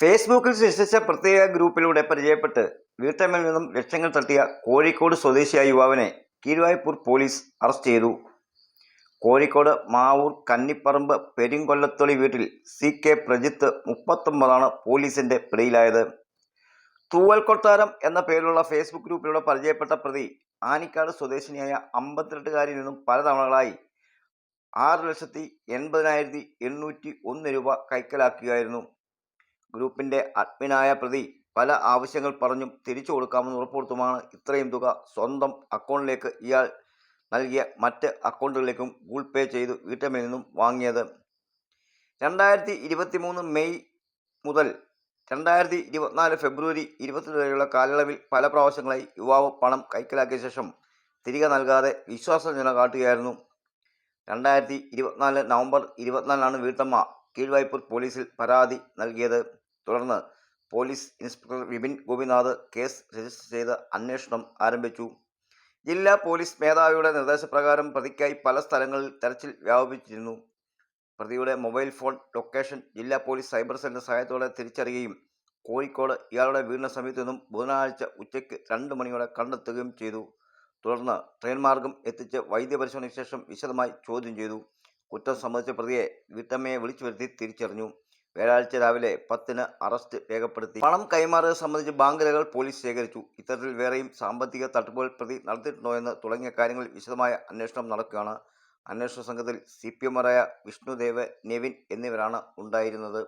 ഫേസ്ബുക്കിൽ സൃഷ്ടിച്ച പ്രത്യേക ഗ്രൂപ്പിലൂടെ പരിചയപ്പെട്ട് വീട്ടമ്മയിൽ നിന്നും ലക്ഷങ്ങൾ തട്ടിയ കോഴിക്കോട് സ്വദേശിയായ യുവാവിനെ കീഴ്വായ്പൂർ പോലീസ് അറസ്റ്റ് ചെയ്തു. കോഴിക്കോട് മാവൂർ കന്നിപ്പറമ്പ് പെരിങ്കൊല്ലത്തൊളി വീട്ടിൽ സി കെ പ്രജിത്ത് മുപ്പത്തൊമ്പതാണ് പോലീസിന്റെ പിടിയിലായത്. തൂവൽ കൊട്ടാരം എന്ന പേരിലുള്ള ഫേസ്ബുക്ക് ഗ്രൂപ്പിലൂടെ പരിചയപ്പെട്ട പ്രതി ആനിക്കാട് സ്വദേശിനിയായ അമ്പത്തിരണ്ടുകാരിൽ നിന്നും പലതവണകളായി ആറ് ലക്ഷത്തി എൺപതിനായിരത്തി എണ്ണൂറ്റി ഒന്ന് രൂപ കൈക്കലാക്കുകയായിരുന്നു. ഗ്രൂപ്പിന്റെ അഡ്മിനായ പ്രതി പല ആവശ്യങ്ങൾ പറഞ്ഞും തിരിച്ചു കൊടുക്കാമെന്ന് ഉറപ്പുവരുത്തുമാണ് ഇത്രയും തുക സ്വന്തം അക്കൗണ്ടിലേക്ക് ഇയാൾ നൽകിയ മറ്റ് അക്കൗണ്ടുകളിലേക്കും ഗൂഗിൾ പേ ചെയ്ത് വീട്ടമ്മയിൽ നിന്നും വാങ്ങിയത്. രണ്ടായിരത്തി ഇരുപത്തി മൂന്ന് മെയ് മുതൽ രണ്ടായിരത്തി ഇരുപത്തിനാല് ഫെബ്രുവരി ഇരുപത്തി വരെയുള്ള കാലയളവിൽ പല പ്രാവശ്യങ്ങളായി യുവാവ് പണം കൈക്കലാക്കിയ ശേഷം തിരികെ നൽകാതെ വിശ്വാസനില കാട്ടുകയായിരുന്നു. രണ്ടായിരത്തി ഇരുപത്തിനാല് നവംബർ ഇരുപത്തിനാലിനാണ് വീട്ടമ്മ കീഴ്വായ്പൂർ പോലീസിൽ പരാതി നൽകിയത്. തുടർന്ന് police inspector Vipin Gopinath case register ചെയ്ത് അന്വേഷണം ആരംഭിച്ചു. ജില്ലാ പോലീസ് മേധാവിയുടെ നിർദ്ദേശപ്രകാരം പ്രതിക്കായി പല സ്ഥലങ്ങളിൽ തെരച്ചിൽ വ്യാപിപ്പിച്ചിരുന്നു. പ്രതിയുടെ മൊബൈൽ ഫോൺ ലൊക്കേഷൻ ജില്ലാ പോലീസ് സൈബർ സെല്ലിന്റെ സഹായത്തോടെ തിരിച്ചറിയുകയും കോഴിക്കോട് ഇയാളുടെ വീടിന് സമീപത്തു നിന്നും ബുധനാഴ്ച ഉച്ചയ്ക്ക് രണ്ട് മണിയോടെ കണ്ടെത്തുകയും ചെയ്തു. തുടർന്ന് ട്രെയിൻ മാർഗം എത്തിച്ച് വൈദ്യപരിശോധനയ്ക്ക് ശേഷം വിശദമായി ചോദ്യം ചെയ്തു. കുറ്റം സംബന്ധിച്ച പ്രതിയെ വീട്ടമ്മയെ വിളിച്ചു വരുത്തി തിരിച്ചറിഞ്ഞു. വ്യാഴാഴ്ച രാവിലെ പത്തിന് അറസ്റ്റ് രേഖപ്പെടുത്തി. പണം കൈമാറിയത് സംബന്ധിച്ച് ബാങ്ക് രേഖകൾ പോലീസ് ശേഖരിച്ചു. ഇത്തരത്തിൽ വേറെയും സാമ്പത്തിക തട്ടിപ്പുകൾ പ്രതി നടത്തിയിട്ടുണ്ടോ എന്ന് തുടങ്ങിയ കാര്യങ്ങളിൽ വിശദമായ അന്വേഷണം നടക്കുകയാണ്. അന്വേഷണ സംഘത്തിൽ സി പി എമ്മാരായ വിഷ്ണുദേവ് നെവിൻ എന്നിവരാണ് ഉണ്ടായിരുന്നത്.